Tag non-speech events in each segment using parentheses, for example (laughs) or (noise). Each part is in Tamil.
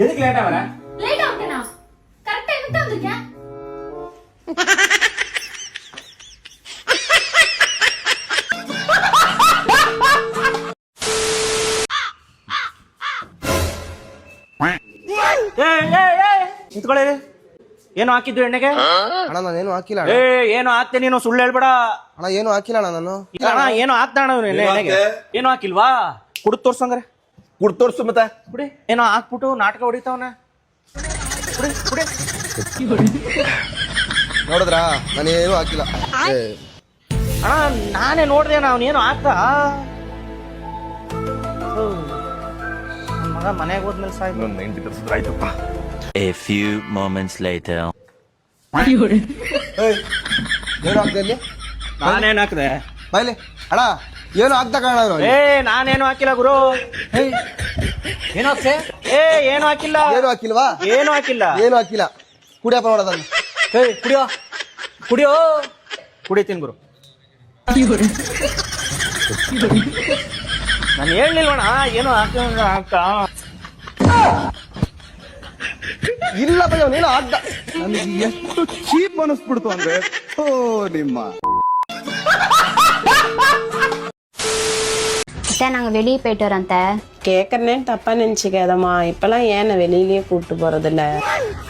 எதுக்கு லேட்டா வர லேட்டா வந்துட்டேனா கரெக்டா டைமுக்கு தான் வந்திருக்கேன் ಏ ಏ ಏ ನಿಂತ್ಕೊಳ್ಳಿ ಏನು ಹಾಕಿದ್ದು ಎಣ್ಣೆಗೆ ಅಣ್ಣ ನಾನೇನು ಹಾಕಿಲ್ಲ ಏ ಅಣ್ಣ ಏನು ಹಾಕ್ತೆ ನೀನು ಸುಳ್ಳು ಹೇಳ್ಬೇಡ ಅಣ್ಣ ಏನು ಹಾಕಿಲ್ಲ ಅಣ್ಣ ನಾನು ಇಲ್ಲ ಅಣ್ಣ ಏನು ಹಾಕ್ತಾಣ ಎಣ್ಣೆ ಎಣ್ಣೆಗೆ ಏನು ಹಾಕಿಲ್ವಾ ಕುಡ್ ತೋರ್ಸಂಗ್ರೆ ಕುಡ್ ತೋರ್ಸು ಮತ್ತೆ. ಕುಡಿ ಏನೋ ಹಾಕ್ಬಿಟ್ಟು ನಾಟಕ ಹೊಡಿತಾವನ. ಕುಡಿ ಕುಡಿ ನೋಡಿದ್ರಾ? ನಾನೇನು ಹಾಕಿಲ್ಲ. ಏ, ಅಣ್ಣ ನಾನೇ ನೋಡ್ದೆ ಏನು ಹಾಕ್ದ ಮಗ ಮನೆಗೆ ಹೋದ್ಮೇಲೆ ಸಾಯ್ತು. ಇನ್ನೊಂದು ನೈಂಟಿ ತರ್ಸಿದ್ರೆ ಆಯ್ತಪ್ಪ. A few moments later. ಏಯ್, ಏನು ಹಾಕ್ದೆ ಇಲ್ಲಿ? ನಾನೇನ್ ಹಾಕ್ದೆ? ಬಾಯ್ಲಿ ಅಣ್ಣ ಏನು ಹಾಕ್ದ ಕಾಣೋ ಏ ನಾನೇನು ಹಾಕಿಲ್ಲ ಗುರು. ಏನು ಹಾಕ್ಸೆ? ಏ ಏನು ಹಾಕಿಲ್ಲ. ಏನು ಹಾಕಿಲ್ವಾ? ಏನು ಹಾಕಿಲ್ಲ. ಏನು ಹಾಕಿಲ್ಲ? ಕುಡಿಯಪ್ಪ ಮಾಡೋದಲ್ಲ ಏ ಕುಡಿಯೋ. ಕುಡಿಯೋ. ಕುಡಿತೀನಿ ಗುರು. ನಾನು ಹೇಳಿಲ್ವಣ ಏನು ಹಾಕ ಹಾಕ ಇಲ್ಲ ಭಯ ನೀನು ಹಾಕ್ದ ನನಗೆ ಎಷ್ಟು ಚೀಪ್ ಅನಿಸ್ಬಿಡ್ತು ಅಂದ್ರೆ ಓ ನಿಮ್ಮ. அத்தை நாங்க வெளியே போயிட்டு வரோம் அத்தை. கேட்கறனே தப்பா நினைச்சுக்காதம்மா. இப்பெல்லாம் ஏன் வெளியிலயே கூப்பிட்டு போறது இல்ல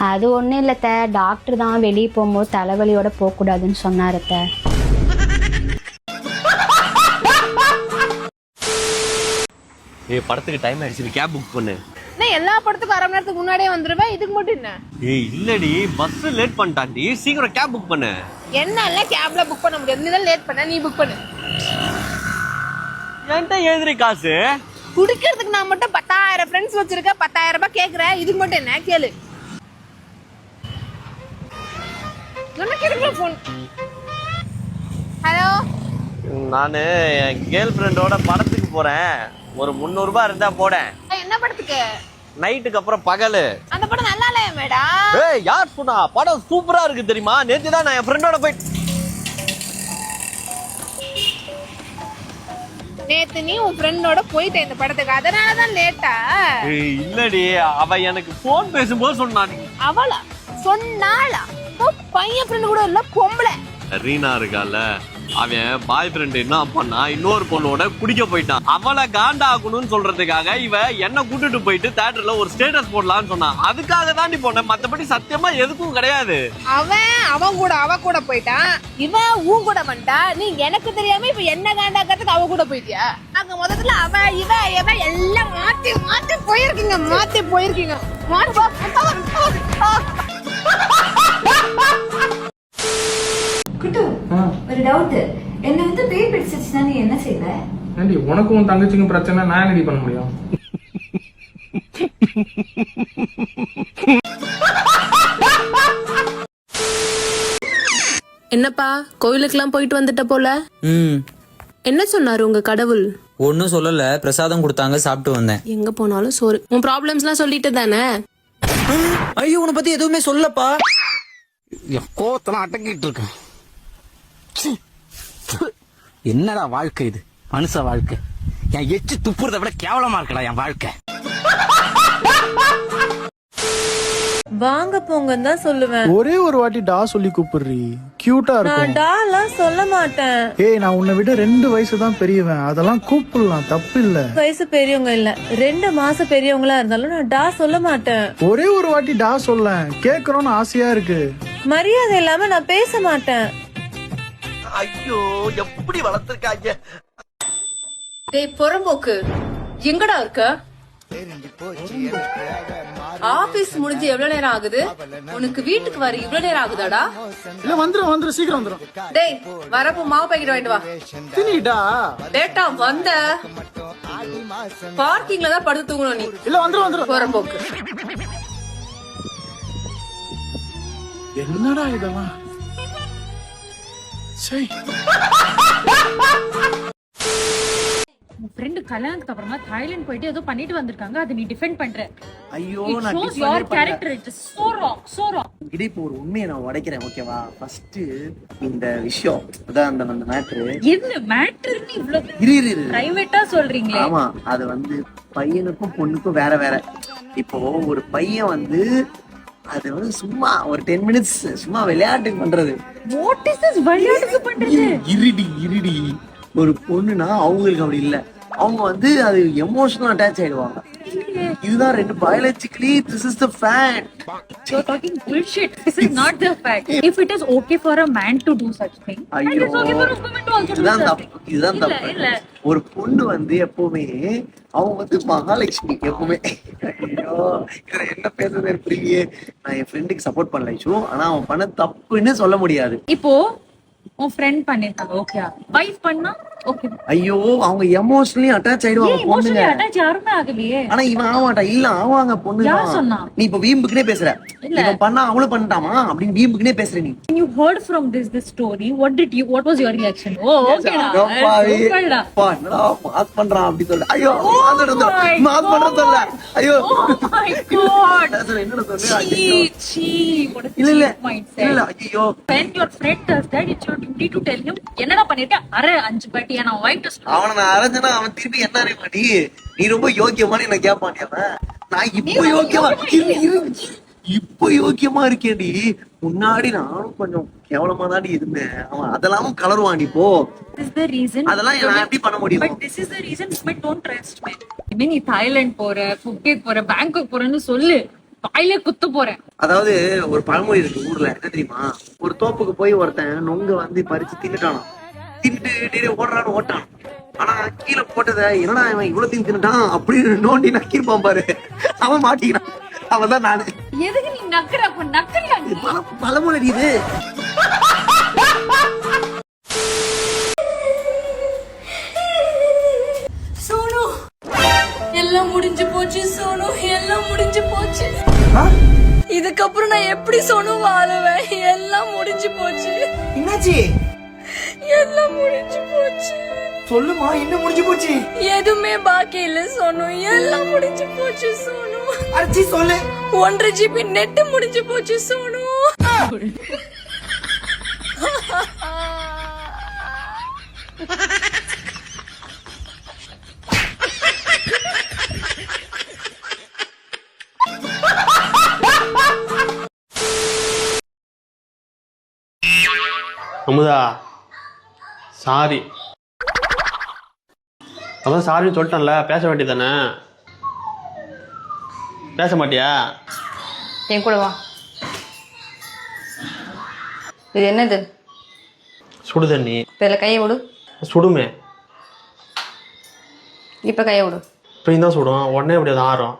அது ஒண்ணும் இல்ல அத்தை. டாக்டர் தான் வெளியே போகும்போது தலைவலியோட போக கூடாதுன்னு சொன்னாரு அத்தை. ஏய் படத்துக்கு டைம் ஆயிடுச்சு. கேப் புக் பண்ணு. நான் எல்லா படத்துக்கும் அரை மணி நேரத்துக்கு முன்னாடியே வந்துருவேன். இதுக்கு மட்டும் என்ன? ஏய் இல்லடி. பஸ் லேட் பண்ணிட்டான்டி. சீக்கிரம் கேப் புக் பண்ணு. என்னால கேப்ல புக் பண்ண முடியாது? நீ தான் லேட் பண்ண. நீ புக் பண்ணு. என்கிட்ட எழுதுறி காசு. குடிக்கிறதுக்கு நான் மட்டும் பத்தாயிரம் ஃப்ரெண்ட்ஸ் வச்சிருக்கேன் பத்தாயிரம் ரூபாய் கேக்குறேன் இதுக்கு மட்டும் என்ன? கேளு. என்ன கேட்குற ஃபோன் ஹலோ நானு என் கேர்ள் ஃப்ரெண்டோட படத்துக்கு போறேன். ஒரு முந்நூறுபா இருந்தா போடேன். என்ன படத்துக்கு? நைட்டுக்கு அப்புறம் பகலு. அந்த படம் நல்லா இல்லையா மேடம் ஏய் யார் சொன்னா? படம் சூப்பரா இருக்கு தெரியுமா? நேத்து தான் நான் என் ஃப்ரெண்டோட போய் நேத்து நீ உன் ஃப்ரெண்டோட போயிட்ட இந்த படத்துக்கு. அதனால தான் லேட்டா இல்லடி. அவ எனக்கு ஃபோன் பேசும்போது சொன்னான் அவளா? சொன்னாளா? பையன் ஃப்ரெண்டு கூட இல்ல பொம்பளை. ரீனா இருக்கால. அவன் பாய் ஃப்ரெண்டு என்ன பண்ணா இன்னொரு பொண்ணோட குடிக்க போயிட்டான். அவளை காண்டா ஆகணும்னு சொல்றதுக்காக இவ என்ன கூட்டிட்டு போயிட்டு தேட்டர்ல ஒரு ஸ்டேட்டஸ் போடலாம்னு சொன்னான் அதுக்காக தான் நீ போனேன் மத்தபடி சத்தியமா எதுக்கும் கிடையாது. அவன் அவன் கூட அவ கூட போயிட்டான். இவன் உன் கூட வந்துட்டா. நீ எனக்கு தெரியாம இப்ப என்ன காண்டாக்கிறதுக்கு அவ கூட போயிட்டியா? அங்க முதல்ல அவ இவ இவ எல்லாம் மாத்தி மாத்தி போயிருக்கீங்க மாத்தி போயிருக்கீங்க. மாத்தி ஒரு டவுட் என்ன வந்து பேய் பிடிச்சிருச்சுன்னா நீ என்ன செய்வ? ஏண்டி உனக்கும் உன் தங்கச்சிக்கும் பிரச்சனை நான் என்னடி பண்ண முடியும்? என்னப்பா கோயிலுக்கெல்லாம் போயிட்டு வந்துட்ட போல? ம். என்ன சொன்னாரு உங்க கடவுள்? ஒன்றும் சொல்லல பிரசாதம் கொடுத்தாங்க சாப்பிட்டு வந்தேன். எங்க போனாலும் சோறு. உன் ப்ராப்ளம்ஸ்லாம் சொல்லிட்டு தானே? ஐயோ உன்னை பத்தி எதுவுமே சொல்லப்பா. என் கோத்தெல்லாம் அடக்கிட்டு இருக்கேன். என்னடா வாழ்க்கை இது? மனுஷ வாழ்க்கை. என் எச்சு துப்புறதை விட கேவலமா இருக்கடா என் வாழ்க்கை. வாங்க போங்கன்னு தான் சொல்லுவேன். ஒரே ஒரு வாட்டி டா சொல்லி கூப்பிடுறி. கியூட்டா இருக்கும். டாலாம் சொல்ல மாட்டேன். ஏய் நான் உன்னை விட ரெண்டு வயசு தான் பெரியவன். அதெல்லாம் கூப்பிடலாம் தப்பு இல்ல. வயசு பெரியவங்க இல்ல. ரெண்டு மாசம் பெரியவங்களா இருந்தாலும் நான் டா சொல்ல மாட்டேன். ஒரே ஒரு வாட்டி டா சொல்ல கேட்கணும்னு ஆசையா இருக்கு. மரியாதை இல்லாம நான் பேச மாட்டேன். ஐயோ எப்படி வளர்த்துருக்காங்க? டேய் புறம்போக்கு. எங்கடா இருக்க? ஆபீஸ் முடிஞ்சு எவ்வளவு நேரம் ஆகுது? உனக்கு வீட்டுக்கு வர இவ்வளவு நேரம் ஆகுதாடா? இல்ல வந்துரும் வந்துரும் சீக்கிரம் வந்துரும். டேய் வரப்போ மாவு பாக்கெட் வாங்கிட்டு வா. தினிடா லேட்டா வந்த. பார்க்கிங்ல தான் படுத்து தூங்கணும் நீ. இல்ல வந்துரும் வந்துரும். புறம்போக்கு. என்னடா இதெல்லாம்? உன் ஃப்ரெண்டு கல்யாணத்துக்கு அப்புறமா தாய்லாந்து போயிட்டு ஏதோ பண்ணிட்டு வந்திருக்காங்க. அதை நீ டிஃபெண்ட் பண்ற. ஐயோ நான் shows your. Character it is so wrong so wrong இது இப்போ ஒரு உண்மையை நான் உடைக்கிறேன் ஓகேவா ஃபர்ஸ்ட் இந்த விஷயம். அதான் அந்த அந்த மேட்ரு என்ன மேட்டர்னு இவ்வளவு இரு இரு. பிரைவேட்டா சொல்றீங்களே. ஆமா அது வந்து பையனுக்கும் பொண்ணுக்கும் வேற வேற. இப்போ ஒரு பையன் வந்து அது வந்து சும்மா ஒரு டென் மினிட்ஸ் சும்மா விளையாட்டுக்கு பண்றது. வாட் இஸ் திஸ் விளையாட்டுக்கு பண்றது? இருடி இருடி. ஒரு பொண்ணுனா அவங்களுக்கு அப்படி இல்ல. அவங்க வந்து அது எமோஷனல் அட்டாச் ஆயிடுவாங்க. இதுதான் ரெண்டு biologically this is the fact You're talking bullshit. This is not the fact. (laughs) If it is okay for a man to do such thing, and it's okay for a woman to also do இதுதான் such தப்பு. thing. இதுதான் இல்ல, தப்பு. இல்ல. ஒரு பொண்ணு வந்து எப்பவுமே அவங்க வந்து மகாலட்சுமி எப்பவுமே. ஐயோ இதுல என்ன பேசுறது புரியலையே. நான் என் ஃப்ரெண்டுக்கு சப்போர்ட் பண்ணல ஐஷு ஆனா அவன் பண்ண தப்புன்னு சொல்ல முடியாது. இப்போ உன் ஃப்ரெண்ட் பண்ணிருக்காங்க ஓகே வைஃப் பண்ணா ஐயோ அவங்க எமோஷனலி அட்டாச் ஆயிடுவாங்க பொண்ணுங்க அட்டாச் யாருமே ஆகலையே ஆனா இவன் ஆவாட்டா இல்ல ஆவாங்க பொண்ணு யார் சொன்னா? நீ இப்ப வீம்புக்குனே பேசுற இல்ல. இவன் பண்ணா அவளும் பண்ணிட்டாமா அப்படின்னு வீம்புக்குனே பேசுற நீ When you heard from this this story, what did you what was your reaction? Oh, okay டா. அடப்பாவி. Super டா. அப்பா, என்னடா மாஸ் பண்றான் அப்படி சொல்ற ஐயோ Oh மாஸ் பண்றது மாஸ் பண்றது சொல்ல ஐயோ Oh my god. நான் சொல்றேன், என்னடா சொல்ற ஐயோ. இல்ல இல்ல. இல்ல இல்ல ஐயோ When your friend does that, it's your duty to tell him, என்னடா பண்ணிருக்க? அரை அஞ்சு பாட்டி நான் white to அவனை நான் அரைஞ்சனா அவன் திருப்பி என்ன அறிய நீ ரொம்ப யோக்கியமானு என்ன அவன். நான் இப்போ நீ யோக்கியமா யோக்கியமா இரு, இரு. இப்போ யோக்கியமா இருக்கேன்டி. முன்னாடி நானும் கொஞ்சம் கேவலமா தாண்டி இருந்தேன். அவன் அதெல்லாம் கலருவான் நீ போ. This is the reason. அதெல்லாம் நான் எப்படி பண்ண முடியும்? But this is the reason women don't trust men. இனிமே நீ தாய்லாந்து போற புக்கெட் போற பேங்காக் போறேன்னு சொல்லு. வாயிலே குத்து போறேன். அதாவது ஒரு பழமொழி இருக்கு ஊர்ல. என்ன தெரியுமா? ஒரு தோப்புக்கு போய் ஒருத்தன் நொங்க வந்து பறிச்சு தின்னுட்டானாம். தின்னுட்டு டேய் ஓடுறான்னு ஓட்டான். ஆனா கீழே போட்டத என்னடா இவன் இவ்வளவு தின்னு தின்னுட்டான் அப்படின்னு நோண்டி நக்கிருப்பான் பாரு. அவன் மாட்டிக்கிறான். அவன் தான் நானு. எதுக்கு நீ நக்கற? அப்ப நக்கறியா பழமொழி இது சோனு எல்லாம் முடிஞ்சு போச்சு சோனு எல்லாம் முடிஞ்சு போச்சு. இதுக்கப்புறம் நான் எப்படி சோனு வாழுவேன்? எல்லாம் முடிஞ்சு போச்சு. என்னாச்சு? எல்லாம் முடிஞ்சு போச்சு. சொல்லுமா என்ன முடிஞ்சு போச்சு? எதுவுமே பாக்கி இல்ல சோனு. எல்லாம் முடிஞ்சு போச்சு சோனு. அடிச்சு சொல்லு. ஒன்றரை ஜிபி நெட் முடிஞ்சு போச்சு சோனு. அமுதா சாரி. அதான் சாரின்னு சொல்லிட்டேன்ல பேச வேண்டியதானே பேச மாட்டியா? என் கூட வா. இது என்னது? சுடு தண்ணி. இப்ப இதுல கையை விடு. சுடுமே. இப்ப கையை விடு. இப்பயும் தான் சுடும். உடனே அப்படி அது ஆறும்.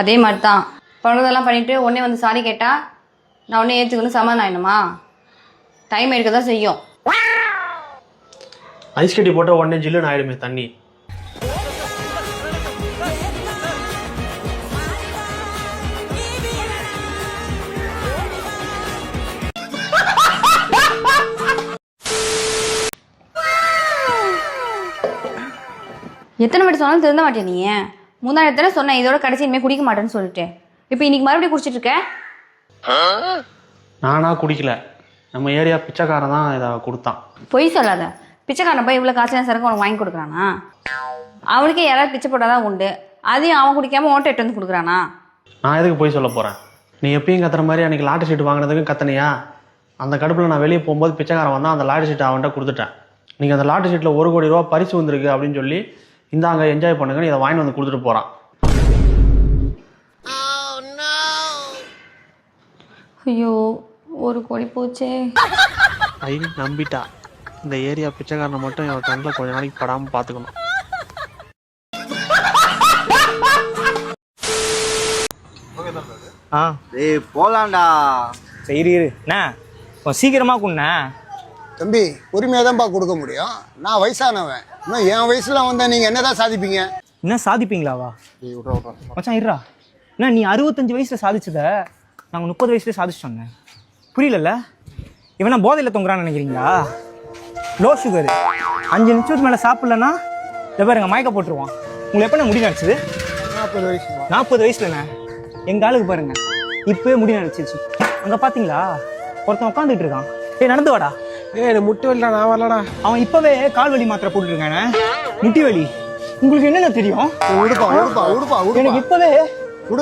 அதே மாதிரி தான் பிறந்ததெல்லாம் பண்ணிட்டு உடனே வந்து சாரி கேட்டா நான் உடனே ஏற்றுக்கணும் சமாதானம் ஆயிடுமா? டைம் எடுக்க தான் செய்யும். ஐஸ் கட்டி போட்டால் உடனே ஜில்லுன்னு ஆயிடுமே தண்ணி. எத்தனை வாட்டி சொன்னாலும் திருந்த மாட்டேன் நீ? முந்தாடி தானே சொன்னேன் இதோட கடைசி இனிமேல் குடிக்க மாட்டேன்னு சொல்லிட்டு. இப்போ இன்னைக்கு மறுபடியும் குடிச்சிட்டு இருக்க? நானா குடிக்கல. நம்ம ஏரியா பிச்சைக்காரன் தான் இதை கொடுத்தான். பொய் சொல்லாத. பிச்சைக்காரன் போய் இவ்வளோ காசுல சரக்கு உனக்கு வாங்கி கொடுக்குறானா? அவனுக்கே யாராவது பிச்சை போட்டாதான் உண்டு. அதையும் அவன் குடிக்காம ஓட்ட எட்டு வந்து கொடுக்குறானா? நான் எதுக்கு போய் சொல்ல போகிறேன் நீ எப்பயும் கத்துற மாதிரி அன்னைக்கு லாட்டரி சீட் வாங்கினதுக்கும் கத்தனையா? அந்த கடுப்பில் நான் வெளியே போகும்போது பிச்சைக்காரன் வந்தான் அந்த லாட்டரி சீட்டை அவன்கிட்ட கொடுத்துட்டேன். நீங்கள் அந்த லாட்டரி சீட்டில் ஒரு கோடி ரூபா பரிசு வந்திருக்கு அப்படின்னு சொல்லி இந்தாங்க என்ஜாய் பண்ணுங்கன்னு இதை வாங்கி வந்து கொடுத்துட்டு போகிறான் ஐயோ ஒரு கோடி போச்சே. ஐ நம்பிட்டா. இந்த ஏரியா பிச்சைக்காரனை மட்டும் என் கண்ணில் கொஞ்ச நாளைக்கு படாமல் பார்த்துக்கணும் ஆ. ஏய் போலாம்டா. சரி இரு. என்ன? கொஞ்சம் சீக்கிரமா குண்ணே தம்பி உரிமையாக தான்ப்பா கொடுக்க முடியும். நான் வயசானவன். இன்னும் என் வயசுல வந்தா நீங்க என்னதான் சாதிப்பீங்க? என்ன சாதிப்பீங்களாவா மச்சான் இருடா. என்ன நீ அறுபத்தஞ்சு வயசுல சாதிச்சத நாங்கள் முப்பது வயசுல சாதிச்சு சொன்னேன். புரியலல்ல? இவனா போதையில் தொங்குறான்னு நினைக்கிறீங்களா? லோ சுகர் அஞ்சு நிமிஷத்துக்கு மேலே சாப்பிட்லன்னா இதை பாருங்க மயக்க போட்டுருவான். உங்களுக்கு எப்போ முடி நடிச்சது நாற்பது வயசு. நாற்பது வயசுலண்ணே எங்க ஆளுக்கு பாருங்க இப்பவே முடி நடிச்சிருச்சு அங்க பாத்தீங்களா? ஒருத்தன் உட்காந்துட்டு இருக்கான். ஏய் நடந்து வாடா. ஏய் முட்டு வரல நான் வரலடா. அவன் இப்பவே கால் வலி மாத்திரை போட்டுட்டு இருக்கானே முட்டி வலி. உங்களுக்கு என்னென்ன தெரியும்? உடுப்பா உடுப்பா உடுப்பா எனக்கு இப்பவே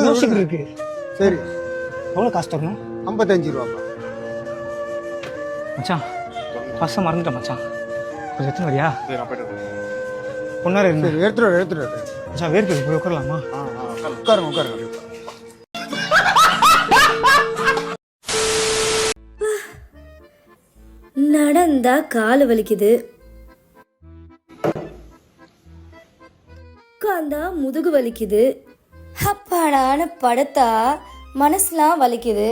யோசிக்கிட்டு. இருக்கு. சரி. எவ்வளவு காசு தரணும் ஐம்பத்தஞ்சு ரூபாப்பா. மச்சான் ஃபர்ஸ்ட் மறந்துட்டேன் மச்சான். கொஞ்சம் எத்தனை வரியா பொண்ணாரு இருந்தா எடுத்துட்டு எடுத்துட்டு. மச்சான் வேர்க்கு போய் உட்காரலாமா? உட்காருங்க. உட்காருங்க நடந்தா கால் வலிக்குது. உட்காந்தா முதுகு வலிக்குது. அப்பாடான்னு படுத்தா மனசுலாம் வலிக்குது.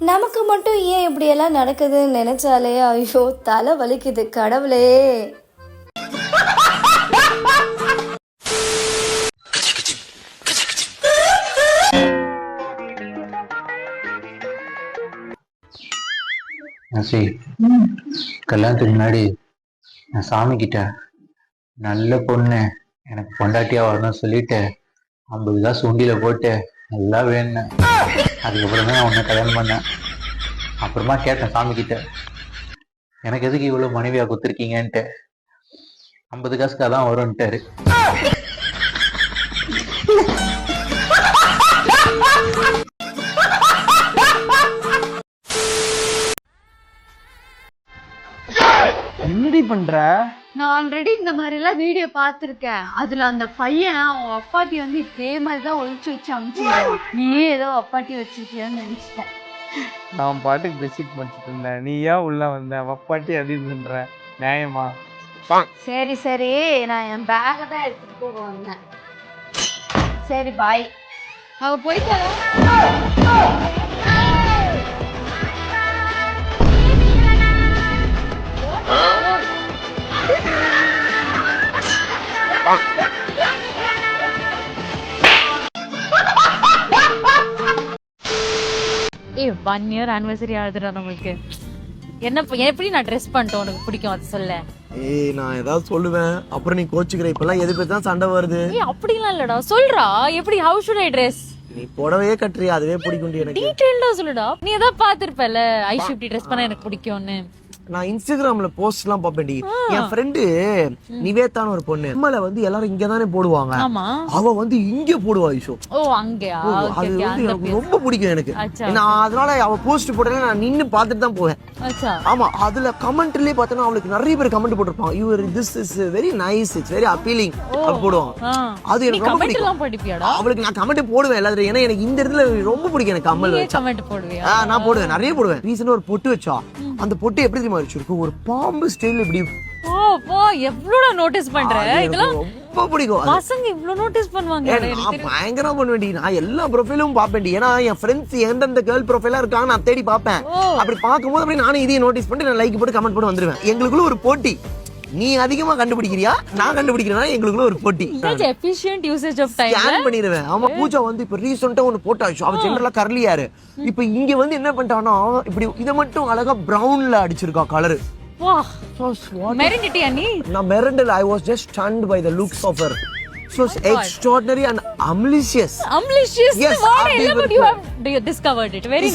நமக்கு மட்டும் ஏன் இப்படியெல்லாம் நடக்குதுன்னு நினைச்சாலே ஐயோ தலை வலிக்குது கடவுளே. சரி கல்யாணத்துக்கு முன்னாடி நான் சாமி கிட்ட நல்ல பொண்ணு எனக்கு பொண்டாட்டியா வரணும்னு சொல்லிட்டு ஐம்பது காசு உண்டியில போட்டு நல்லா வேணும் அதுக்கப்புறமே நான் உன்னை கல்யாணம் பண்ணேன். அப்புறமா கேட்டேன் சாமி கிட்ட எனக்கு எதுக்கு இவ்வளவு மனைவியா கொடுத்துருக்கீங்கன்ட்டு? ஐம்பது காசுக்கு அதான் வரும்ட்டாரு என்னடி பண்ற? நான் ஆல்ரெடி இந்த மாதிரி எல்லாம் வீடியோ பார்த்துருக்கேன். அதுல அந்த பையன் அவன் அப்பாட்டி வந்து இதே மாதிரி தான் ஒழிச்சு வச்சு அனுப்பிச்சிருக்கான் நீ ஏதோ அப்பாட்டி வச்சிருக்கியான்னு நினைச்சிட்டேன். நான் பாட்டுக்கு பெட்ஷீட் படிச்சுட்டு இருந்தேன். நீ ஏன் உள்ள வந்த? வப்பாட்டி அதிர்ன்ற நியாயமா? சரி சரி. நான் என் பேக்கை தான் எடுத்துட்டு போக வந்தேன். சரி பாய் அவ போயிட்டு ஒன் இயர் ஆனிவர்சரி ஆகுதுடா நம்மளுக்கு. என்ன எப்படி நான் ட்ரெஸ் பண்ணிட்டோம்? உனக்கு பிடிக்கும் அது சொல்ல. ஏய் நான் ஏதாவது சொல்லுவேன். அப்புறம் நீ கோச்சுக்கிற இப்பெல்லாம் எது பத்தி தான் சண்டை வருது. ஏய் அப்படிலாம் இல்லடா. சொல்றா. எப்படி ஹவு ஷுட் ஐ ட்ரெஸ் நீ புடவையே கட்டுறியா? அதுவே பிடிக்கும் எனக்கு. டீடைல்டா சொல்லுடா. நீ ஏதாவது பாத்திருப்பல ஐ ஷிஃப்டி ட்ரெஸ் பண்ணா எனக்கு பிடிக்கும்னு? நான் இன்ஸ்டாகிராம்ல போஸ்ட் எல்லாம் பாப்பேன்டி என் ஃப்ரெண்டு நிவேதான்னு ஒரு பொண்ணு. நம்மள வந்து எல்லாரும் இங்க தானே போடுவாங்க அவ வந்து இங்க போடுவா ஐஷோ. அது வந்து எனக்கு. ரொம்ப பிடிக்கும் எனக்கு. நான் அதனால அவ போஸ்ட் போட்டேன்னா நான் நின்னு பார்த்துட்டு தான் போவேன். ஆமா அதுல கமெண்ட்லயே பார்த்தோன்னா அவளுக்கு நிறைய பேர் கமெண்ட் போட்டிருப்பான் your this is very nice it's very appealing அப்படி போடுவாங்க. அது எனக்கு ரொம்ப பிடிக்கும். அவளுக்கு நான் கமெண்ட் போடுவேன் எல்லாத்தையும் ஏன்னா எனக்கு இந்த இடத்துல ரொம்ப பிடிக்கும் எனக்கு ஆ, நான் போடுவேன் நிறைய போடுவேன். ரீசெண்டா ஒரு பொட்டு வச்சா. அந்த பொட்டு எப்படி தெரியுமா வச்சிருக்கும் ஒரு பாம்பு ஸ்டைல் இப்படி ஓ போ எவ்வளவு நோட்டீஸ் பண்ற? இதெல்லாம் ரொம்ப பிடிக்கும். பசங்க இவ்ளோ நோட்டீஸ் பண்ணுவாங்க. நான். பயங்கரமா பண்ணுவேன்டி. நான் எல்லா ப்ரொஃபைலும் பார்ப்பேன்டி. ஏன்னா என் ஃப்ரெண்ட்ஸ் எந்தெந்த கேர்ள் ப்ரொஃபைலா இருக்காங்க நான் தேடி பார்ப்பேன். ஓ. அப்படி பார்க்கும்போது அப்படி நானும் இதையும் நோட்டீஸ் பண்ணிட்டு நான் லைக் போட்டு கமெண்ட் போட்டு வந்துருவேன். எங்களுக்குள்ள ஒரு போட்டி. நீ அதிகமா கண்டுபிடிக்கிறியா? நான் கண்டுபிடிக்கிறேன்னா எங்களுக்குள்ள ஒரு போட்டி. efficient usage of time scan பண்ணிடுவேன். ஆமா பூஜா வந்து இப்ப ரீசெண்டா ஒன்னு போட்டாச்சு அவ ஜெனரலா கர்லியாரு இப்ப இங்க வந்து என்ன பண்ணிட்டான்னா இப்படி இதை மட்டும் அழகா பிரவுன்ல அடிச்சிருக்கா கலரு நான் மெரண்டல். I was just stunned by the looks of her so extraordinary and amalicious amalicious Yes, Is- is very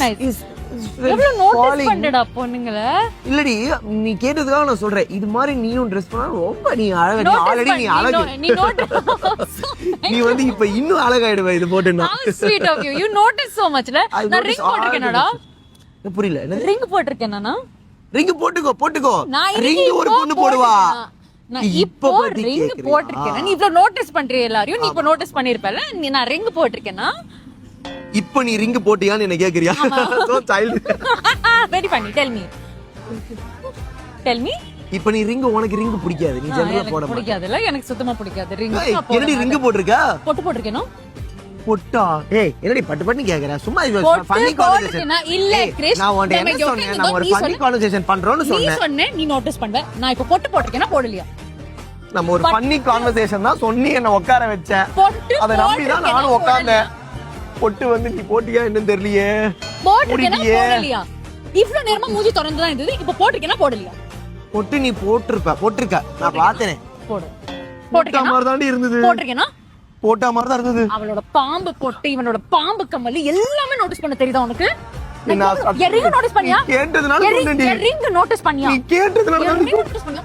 எவ்வளவு நோட்டீஸ் falling. பண்ணடா பொண்ணுங்கள இல்லடி நீ கேட்டதுக்காக நான் சொல்றேன் இது மாதிரி நீயும் ட்ரெஸ் பண்ணா ரொம்ப நீ அழகா நீ நோட்டீஸ் ஆல்ரெடி நீ அழகு பண்ணி நீ நோட்டீஸ் (laughs) நீ வந்து இப்ப இன்னும் அழகாயிடுவ இது போட்டுனா notice so muchல. I நான் போட்டிருக்கேனடா. புரியல ring போட்டிருக்கேன் நானா? ரிங் போட்டுக்கோ போட்டுக்கோ ரிங் ஒரு பொண்ணு போடுவா? நான் இப்போ கேக்குறியா? போட்டிருக்கேன். நீ இவ்ளோ notice பண்றிய எல்லாரையும். நீ இப்போ notice பண்ணிருப்பல. நான் ring போட்டிருக்கேனா? இப்ப நீ ரிங் போட்டியான்னு என்ன கேக்குறியா so child Very funny. Tell me. Tell me. இப்ப நீ ரிங் உனக்கு ரிங் பிடிக்காது நீ ஜெனரலா போட மாட்டே பிடிக்காதுல்ல. எனக்கு சுத்தமா பிடிக்காது போட என்னடி ரிங். போட்டிருக்கா பொட்டு போட்டிருக்கேனோ? பொட்டா ஏய் என்னடி பட்டு பட்டு கேக்குற சும்மா இது ஃபன்னி போட்டிருக்கேனா? இல்ல, கிறிஸ். நான் உன்கிட்ட என்ன சொன்னேன் நான் ஒரு நீ ஃபன்னி கான்வர்சேஷன் பண்றோம்னு நீ சொன்னேன் சொன்ன நீ நோட்டீஸ் பண்ணுவ நான் இப்ப பொட்டு போட்டிருக்கேனா போடலையா நம்ம ஒரு ஃபன்னி கான்வர்சேஷன் தான் சொன்னி என்ன உட்கார வச்சேன் பொட்டு அதை நம்பி தான் நானும் உட்கார்ந்தேன்? பொட்டு வந்து நீ போட்டியா என்னன்னு தெரியலையே. போட்டிருக்கேனா முடியலையே. போடலையா? இவ்ளோ நேரமா மூஞ்சி திறந்து தான் இருந்தது இப்ப போட்டிருக்கேனா போடலையா? பொட்டு நீ போட்டிருப்ப போட்டிருக்க. நான் பார்த்தேனே. போடு. போட்டா மாதிரி தாண்டி இருந்தது. போட்டிருக்கேனா போட்டா மாதிரி தான் இருந்தது. அவளோட பாம்பு பொட்டு இவனோட பாம்பு கம்மல் எல்லாமே நோட்டீஸ் பண்ண தெரியுதா உனக்கு? நான் சத்~ எரிங்க நோட்டீஸ் பண்ணியா? நீ கேட்டதுனால சொன்னேன்டி. நோட்டீஸ் பண்ணியா? நீ கேட்டதுனால தான் எரிங்க நோட்டீஸ் பண்ணியா?